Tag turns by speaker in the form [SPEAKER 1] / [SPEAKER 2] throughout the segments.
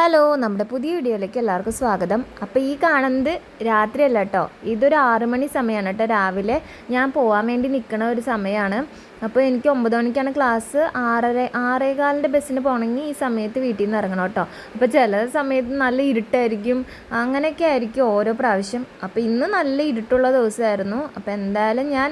[SPEAKER 1] Hello നമ്മുടെ പുതിയ വീഡിയോയിലേക്ക് എല്ലാവർക്കും സ്വാഗതം. അപ്പോൾ ഈ കാണുന്നത് രാത്രിയല്ല കേട്ടോ. ഇതൊരു ആറ് മണി സമയമാണ് കേട്ടോ രാവിലെ. ഞാൻ പോകാൻ വേണ്ടി നിൽക്കുന്ന ഒരു സമയമാണ്. അപ്പോൾ എനിക്ക് ഒമ്പത് മണിക്കാണ് ക്ലാസ് ആറര ആറേകാലിന്റെ ബസ്സിന് പോകണമെങ്കിൽ ഈ സമയത്ത് വീട്ടിൽ നിന്ന് ഇറങ്ങണം കേട്ടോ. അപ്പോൾ ചില സമയത്ത് നല്ല ഇരുട്ടായിരിക്കും. അങ്ങനെയൊക്കെ ആയിരിക്കും ഓരോ പ്രാവശ്യം. അപ്പോൾ ഇന്ന് നല്ല ഇരുട്ടുള്ള ദിവസമായിരുന്നു. അപ്പോൾ എന്തായാലും ഞാൻ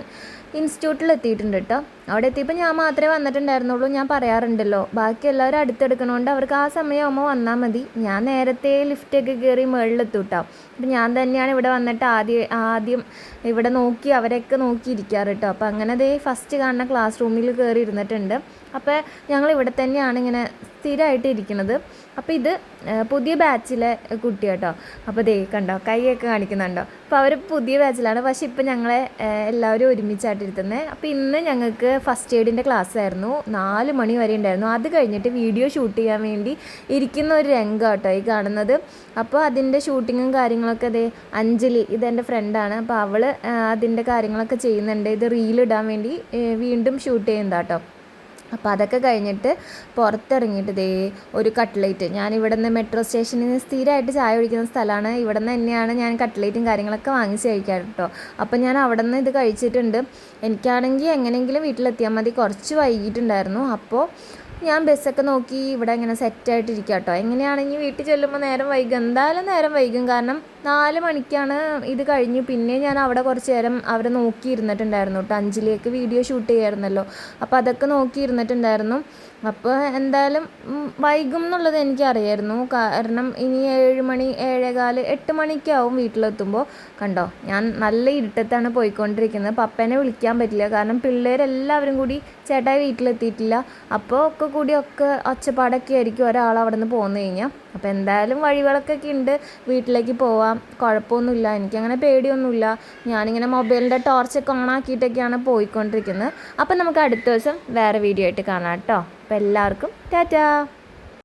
[SPEAKER 1] ഇൻസ്റ്റിറ്റ്യൂട്ടിൽ എത്തിയിട്ടുണ്ട് കേട്ടോ അവിടെ എത്തിയപ്പോൾ ഞാൻ മാത്രമേ വന്നിട്ടുണ്ടായിരുന്നുള്ളൂ ഞാൻ പറയാറുണ്ടല്ലോ. ബാക്കി എല്ലാവരും അടുത്തെടുക്കണോണ്ട് അവർക്ക് ആ സമയമാകുമ്പോൾ വന്നാൽ മതി. ഞാൻ നേരത്തെ ലിഫ്റ്റൊക്കെ കയറി മുകളിലെത്തും കേട്ടോ അപ്പം ഞാൻ തന്നെയാണ് ഇവിടെ വന്നിട്ട് ആദ്യം ആദ്യം ഇവിടെ നോക്കി അവരൊക്കെ നോക്കി ഇരിക്കാറ് കേട്ടോ അപ്പോൾ അങ്ങനെ ദേ ഫസ്റ്റ് കാണുന്ന ക്ലാസ് റൂമിൽ കയറി ഇരുന്നിട്ടുണ്ട് അപ്പോൾ ഞങ്ങൾ ഇവിടെ തന്നെയാണ് ഇങ്ങനെ സ്ഥിരമായിട്ട് ഇരിക്കുന്നത് അപ്പോൾ ഇത് പുതിയ ബാച്ചിലെ കുട്ടി കേട്ടോ അപ്പോൾ ദേ കണ്ടോ കൈയൊക്കെ കാണിക്കുന്നുണ്ടോ. അപ്പോൾ അവർ പുതിയ ബാച്ചിലാണ് പക്ഷേ ഇപ്പം ഞങ്ങളെ എല്ലാവരും ഒരുമിച്ചായിട്ടിരുത്തുന്നത് അപ്പോൾ ഇന്ന് ഞങ്ങൾക്ക് ഫസ്റ്റ് എയ്ഡിന്റെ ക്ലാസ് ആയിരുന്നു. നാല് മണി വരെ ഉണ്ടായിരുന്നു. അത് കഴിഞ്ഞിട്ട് വീഡിയോ ഷൂട്ട് ചെയ്യാൻ വേണ്ടി ഇരിക്കുന്ന ഒരു രംഗം കേട്ടോ ഈ കാണുന്നത്. അപ്പോൾ അതിന്റെ ഷൂട്ടിങ്ങും കാര്യങ്ങളൊക്കെ അതേ അഞ്ജലി ഇതെന്റെ ഫ്രണ്ടാണ് അപ്പോൾ അവൾ അതിന്റെ കാര്യങ്ങളൊക്കെ ചെയ്യുന്നുണ്ട്. ഇത് റീലിടാൻ വേണ്ടി വീണ്ടും ഷൂട്ട് ചെയ്യുന്നതാട്ടോ. അപ്പോൾ അതൊക്കെ കഴിഞ്ഞിട്ട് പുറത്തിറങ്ങിയിട്ട് ദേ ഒരു കട്ട്ലേറ്റ്. ഞാൻ ഇവിടെ നിന്ന് മെട്രോ സ്റ്റേഷനിൽ നിന്ന് സ്ഥിരമായിട്ട് ചായ കുടിക്കുന്ന സ്ഥലമാണ്. ഇവിടെ നിന്ന് തന്നെയാണ് ഞാൻ കട്ട്ലേറ്റും കാര്യങ്ങളൊക്കെ വാങ്ങിച്ച് കഴിക്കാറ് കേട്ടോ. അപ്പോൾ ഞാൻ അവിടെ നിന്ന് ഇത് കഴിച്ചിട്ടുണ്ട്. എനിക്കാണെങ്കിൽ എങ്ങനെയെങ്കിലും വീട്ടിലെത്തിയാൽ മതി. കുറച്ച് വൈകിട്ടുണ്ടായിരുന്നു അപ്പോൾ ഞാൻ ബസ്സൊക്കെ നോക്കി ഇവിടെ ഇങ്ങനെ സെറ്റായിട്ടിരിക്കാം കേട്ടോ. എങ്ങനെയാണെങ്കിൽ വീട്ടിൽ ചെല്ലുമ്പോൾ നേരം വൈകും? എന്തായാലും നേരം വൈകും. കാരണം നാല് മണിക്കാണ് ഇത് കഴിഞ്ഞു. പിന്നെ ഞാൻ അവിടെ കുറച്ച് നേരം അവരെ നോക്കിയിരുന്നിട്ടുണ്ടായിരുന്നു കേട്ടോ. അഞ്ചിലേക്ക് വീഡിയോ ഷൂട്ട് ചെയ്യായിരുന്നല്ലോ. അപ്പോൾ അതൊക്കെ നോക്കിയിരുന്നിട്ടുണ്ടായിരുന്നു. അപ്പോൾ എന്തായാലും വൈകും എന്നുള്ളത് എനിക്കറിയായിരുന്നു. കാരണം ഇനി ഏഴ് മണി ഏഴേകാൽ എട്ട് മണിക്കാവും വീട്ടിലെത്തുമ്പോൾ. കണ്ടോ? ഞാൻ നല്ല ഇരുട്ടത്താണ് പോയിക്കൊണ്ടിരിക്കുന്നത്. പപ്പേനെ വിളിക്കാൻ പറ്റില്ല. കാരണം പിള്ളേരെല്ലാവരും കൂടി ചേട്ടായി വീട്ടിലെത്തിയിട്ടില്ല. അപ്പോൾ ഒക്കെ കൂടി ഒക്കെ ഒച്ചപ്പാടൊക്കെ ആയിരിക്കും ഒരാൾ അവിടെ നിന്ന് പോന്നു കഴിഞ്ഞാൽ. അപ്പോൾ എന്തായാലും വഴികളൊക്കെ ഉണ്ട്. വീട്ടിലേക്ക് പോവാം. കുഴപ്പമൊന്നുമില്ല. എനിക്കങ്ങനെ പേടിയൊന്നുമില്ല. ഞാനിങ്ങനെ മൊബൈലിന്റെ ടോർച്ചൊക്കെ ഓൺ ആക്കിയിട്ടൊക്കെയാണ് പോയിക്കൊണ്ടിരിക്കുന്നത്. അപ്പം നമുക്ക് അടുത്ത ദിവസം വേറെ വീഡിയോ ആയിട്ട് കാണാം കേട്ടോ. അപ്പോൾ എല്ലാവർക്കും ടാറ്റാ.